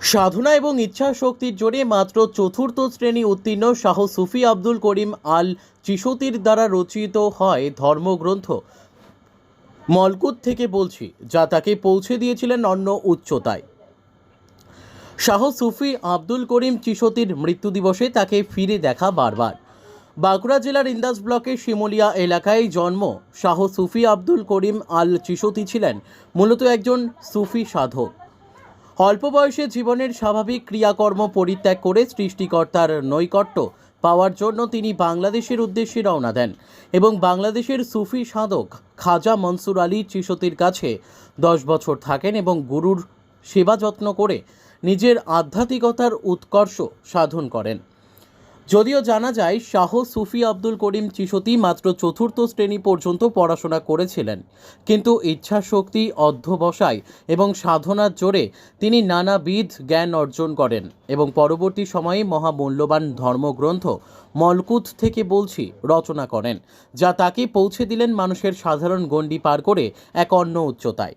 সাধনা এবং ইচ্ছা শক্তির জোরে মাত্র চতুর্থ শ্রেণি উত্তীর্ণ শাহ সুফি আব্দুল করিম আল চিশতির দ্বারা রচিত হয় ধর্মগ্রন্থ। মলকুত থেকে বলছি, যা তাকে পৌঁছে দিয়েছিলেন অন্য উচ্চতায়। শাহ সুফি আব্দুল করিম চিশতির মৃত্যু দিবসে তাকে ফিরে দেখা বারবার। বাঁকুড়া জেলার ইন্দাস ব্লকের শিমুলিয়া এলাকায় জন্ম শাহ সুফি আব্দুল করিম আল চিশতি ছিলেন। মূলত একজন সুফি সাধক। অল্প বয়সে জীবনের স্বাভাবিক ক্রিয়াকর্ম পরিত্যাগ করে সৃষ্টিকর্তার নৈকট্য পাওয়ার জন্য তিনি বাংলাদেশের উদ্দেশ্যে রওনা দেন এবং বাংলাদেশের সুফি সাধক খাজা মনসুর আলী চিশতির কাছে দশ বছর থাকেন এবং গুরুর সেবা যত্ন করে নিজের আধ্যাত্মিকতার উৎকর্ষ সাধন করেন। যদিও জানা যায়, শাহ সুফি আব্দুল করিম চিশতি মাত্র চতুর্থ শ্রেণি পর্যন্ত পড়াশোনা করেছিলেন। কিন্তু ইচ্ছাশক্তি, অধ্যবসায় এবং সাধনার জোরে তিনি নানাবিধ জ্ঞান অর্জন করেন এবং পরবর্তী সময়ে মহামূল্যবান ধর্মগ্রন্থ মলকুত থেকে বলছি রচনা করেন, যা তাকে পৌঁছে দিলেন মানুষের সাধারণ গণ্ডি পার করে এক অন্য উচ্চতায়।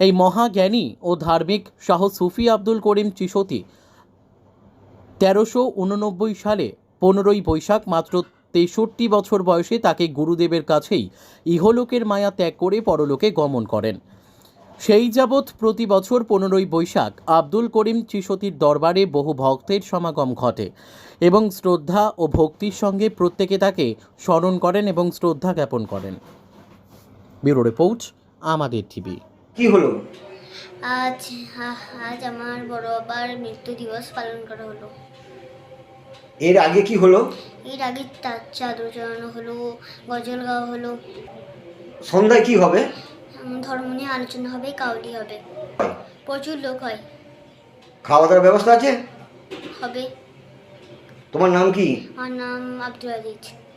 এই মহাজ্ঞানী ও ধার্মিক শাহ সুফি আব্দুল করিম চিশতি তেরোশো উননব্বই সালে পনেরোই বৈশাখ মাত্র তেষট্টি বছর বয়সে তাকে গুরুদেবের কাছেই ইহলোকের মায়া ত্যাগ করে পরলোকে গমন করেন। সেই যাবৎ প্রতি বছর পনেরোই বৈশাখ আব্দুল করিম চিশতির দরবারে বহু ভক্তের সমাগম ঘটে এবং শ্রদ্ধা ও ভক্তির সঙ্গে প্রত্যেকে তাকে স্মরণ করেন এবং শ্রদ্ধা জ্ঞাপন করেন। ব্যুরো রিপোর্ট আমাদের টিভি। কি হলো? আজ আজ আমার বড় বাবার মৃত্যু দিবস পালন করা হলো। এর আগে কি হলো? এর আগে তার চাদর চড়ানো হলো গজল গাওয়া হলো। সন্ধ্যায় কি হবে? ধর্ম নিয়ে আলোচনা হবে কাউলি হবে। প্রচুর লোক হয়। খাওয়া দাওয়ার ব্যবস্থা আছে? হবে। তোমার নাম কি? আমার নাম আব্দুল আজিজ।